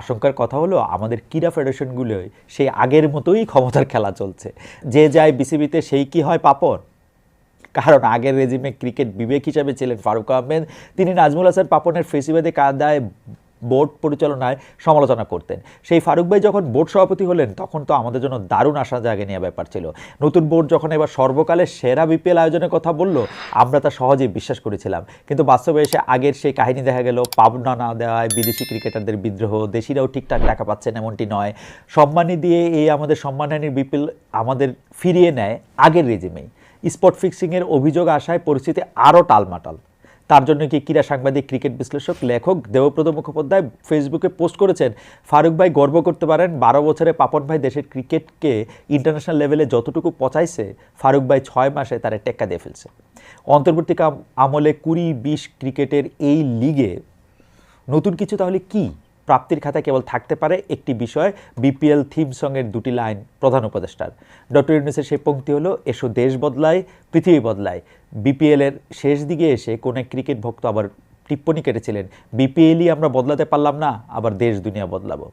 আশঙ্কার কথা হলো আমাদের ক্রীড়া ফেডারেশনগুলোয় সেই আগের মতোই ক্ষমতার খেলা চলছে। যে যায় বিসিবিতে সেই কি হয় পাপন? কারণ আগের রেজিমে ক্রিকেট বিবেক হিসাবে ছিলেন ফারুক আহমেদ, তিনি নাজমুল হাসান পাপনের ফেসিবাদে কাদায় বোর্ড পরিচালনায় সমালোচনা করতেন। সেই ফারুক ভাই যখন বোর্ড সভাপতি হলেন, তখন তো আমাদের জন্য দারুণ আশা জাগে নেওয়া ব্যাপার ছিল। নতুন বোর্ড যখন এবার সর্বকালের সেরা বিপিএল আয়োজনের কথা বলল, আমরা তা সহজেই বিশ্বাস করেছিলাম। কিন্তু বাস্তবে এসে আগের সেই কাহিনী দেখা গেল, পাবনা না দেওয়ায় বিদেশি ক্রিকেটারদের বিদ্রোহ, দেশিরাও ঠিকঠাক টাকা পাচ্ছেন এমনটি নয়। সম্মানী দিয়ে এই আমাদের সম্মানহানির বিপিএল আমাদের ফিরিয়ে নেয় আগের রেজিমেই। স্পট ফিক্সিংয়ের অভিযোগ আসায় পরিস্থিতি আরও টালমাটাল। তার জন্য কি ক্রীড়া সাংবাদিক, ক্রিকেট বিশ্লেষক, লেখক, দেবব্রত মুখোপাধ্যায় ফেসবুকে পোস্ট করেছেন, ফারুক ভাই গর্ব করতে পারেন, বারো বছরে পাপন ভাই দেশের ক্রিকেটকে ইন্টারন্যাশনাল লেভেলে যতটুকু পচাইছে, ফারুক ভাই ছয় মাসে তারা টেক্কা দিয়ে ফেলছে। অন্তর্বর্তী আমলে কুড়ি, বিশ ক্রিকেটের এই লিগে নতুন কিছু তাহলে কি? প্রাপ্তির খাতা কেবল থাকতে পারে একটি বিষয়, বিপিএল থিম সঙ্গের দুটি লাইন, প্রধান উপদেষ্টার। ডক্টর ইউনুসের সেই পঙ্ক্তি হলো, এসো দেশ বদলায়, পৃথিবী বদলায়। বিপিএলের শেষ দিকে এসে কোন এক ক্রিকেট ভক্ত আবার টিপ্পণী কেটেছিলেন, বিপিএলই আমরা বদলাতে পারলাম না, আবার দেশ দুনিয়া বদলাবো।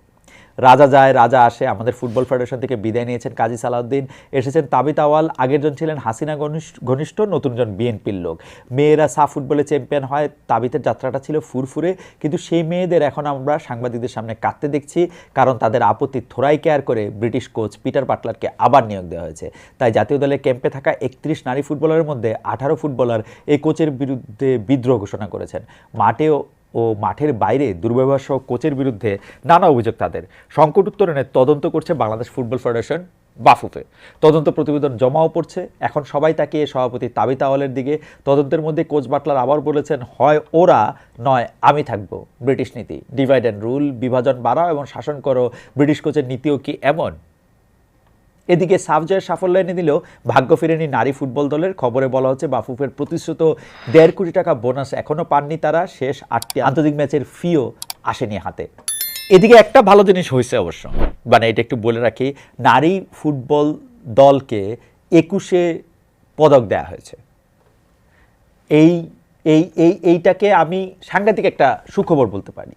রাজা যায়, রাজা আসে, আমাদের ফুটবল ফেডারেশন থেকে বিদায় নিয়েছেন কাজী সালাউদ্দিন। এসেছেন তাবিত আওয়াল, আগের জন ছিলেন হাসিনা ঘনিষ্ঠ- নতুনজন বিএনপির লোক। মেয়েরা সাফ ফুটবলে চ্যাম্পিয়ন হয়, তাবিতের যাত্রাটা ছিল ফুরফুরে, কিন্তু সেই মেয়েদের এখন আমরা সাংবাদিকদের সামনে কাঁদতে দেখছি, কারণ তাদের আপত্তি থোড়াই কেয়ার করে ব্রিটিশ কোচ পিটার পাটলারকে আবার নিয়োগ দেওয়া হয়েছে। তাই জাতীয় দলের ক্যাম্পে থাকা একত্রিশ নারী ফুটবলারের মধ্যে আঠারো ফুটবলার এই কোচের বিরুদ্ধে বিদ্রোহ ঘোষণা করেছেন। মাঠেও ও মাঠের বাইরে দুর্ব্যবহার সহ কোচের বিরুদ্ধে নানা অভিযোগ তাদের। সংকট উত্তরণে তদন্ত করছে বাংলাদেশ ফুটবল ফেডারেশন, বাফুফে। তদন্ত প্রতিবেদন জমাও পড়ছে। এখন সবাই তাকিয়ে সভাপতি তাবিত আওয়ালের দিকে তদন্তের মধ্যে কোচ বাটলার আবার বলেছেন, হয় ওরা, নয় আমি থাকব। ব্রিটিশ নীতি। ডিভাইড অ্যান্ড রুল, বিভাজন বাড়াও এবং শাসন করো। ব্রিটিশ কোচের নীতিও কি এমন? এদিকে সাফজয়ের সাফল্য এনে দিলেও ভাগ্য ফিরেনি নারী ফুটবল দলের। খবরে বলা হচ্ছে বাফুফের প্রতিশ্রুত দেড় কোটি টাকা বোনাস এখনও পাননি তারা। শেষ আটটি আন্তর্জাতিক ম্যাচের ফিও আসেনি হাতে। এদিকে একটা ভালো জিনিস হয়েছে অবশ্য। মানে এটা একটু বলে রাখি, নারী ফুটবল দলকে একুশে পদক দেওয়া হয়েছে। এই এই, এইটাকে আমি সাংঘাতিক একটা সুখবর বলতে পারি।